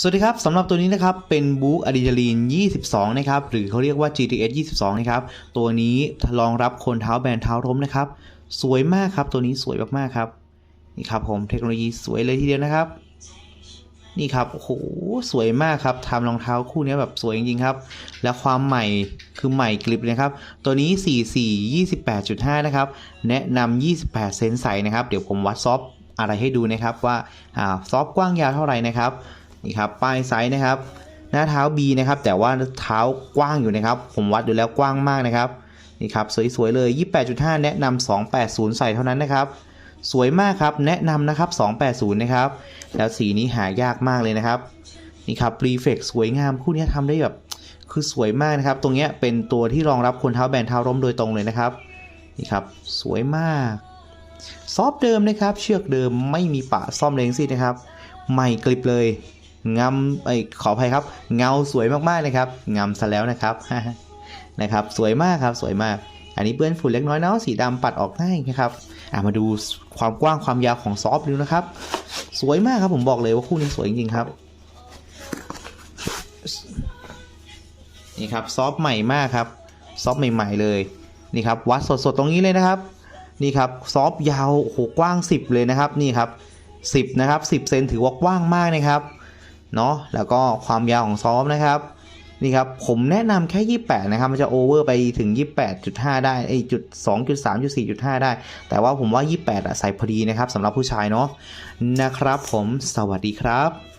สวัสดีครับสำหรับตัวนี้นะครับเป็นบุ๊กอะดรีนาลีน 22 นะครับ หรือเขาเรียกว่า GTS 22 นะครับ ตัวนี้รองรับคนเท้าแบนเท้าล้มนะครับ สวยมากครับตัวนี้สวยมากๆครับนี่ครับผมเทคโนโลยีสวยเลยทีเดียวนะครับ นี่ครับโอ้โหสวยมากครับทำรองเท้าคู่นี้แบบสวยจริงๆครับ และความใหม่คือใหม่กริบเลยนะครับ ตัวนี้ 44 28.5 นะครับ แนะนำ 28 เซนใสนะครับ เดี๋ยวผมวัดซอฟอะไรให้ดูนะครับว่าอ่าซอฟกว้างยาวเท่าไหร่นะครับ นี่ครับป้ายไซส์นะครับ หน้าเท้า B นะครับ แต่ว่าเท้ากว้างอยู่นะครับ ผมวัดดูแล้วกว้างมากนะครับนี่ครับสวยๆเลย 28.5 แนะนำ280 ใส่เท่านั้นนะครับ สวยมากครับแนะนำนะครับ 280 นะครับ แล้วสีนี้หายากมากเลยนะครับนี่ครับรีเฟกสวยงามคู่นี้ทำได้แบบคือสวยมากนะครับ ตรงเนี้ยเป็นตัวที่รองรับคนเท้าแบนเท้าล้มโดยตรงเลยนะครับนี่ครับสวยมาก ซอฟต์เดิมนะครับ เชือกเดิมไม่มีปะซ่อมเลงสินะครับใหม่กริบเลย งามไอขออภัยครับ เงาสวยมากๆนะครับงามซะแล้วนะครับนะครับ สวยมากครับสวยมาก อันนี้เปื้อนฝุ่นเล็กน้อยเนาะสีดำปัดออกง่ายนะครับอะมาดูความกว้างความยาวของซอฟต์ดูนะครับ สวยมากครับผมบอกเลยว่าคู่นี้สวยจริงๆครับนี่ครับซอฟต์ใหม่มากครับซอฟต์ใหม่ๆเลยนี่ครับวัดสดๆตรงนี้เลยนะครับนี่ครับซอฟต์ยาวโอ้โหกว้าง 10 เลยนะครับนี่ครับ10นะครับ10เซนถือว่ากว้างมากนะครับ เนาะแล้วก็ความยาวของซ้อมนะครับนี่ครับผมแนะนำแค่ 28 นะครับ มันจะโอเวอร์ไปถึง 28.5 ได้ไอจุด2.3จุด4.5 ได้ แต่ว่าผมว่า 28อะใส่พอดีนะครับสำหรับผู้ชายเนาะนะครับผมสวัสดีครับ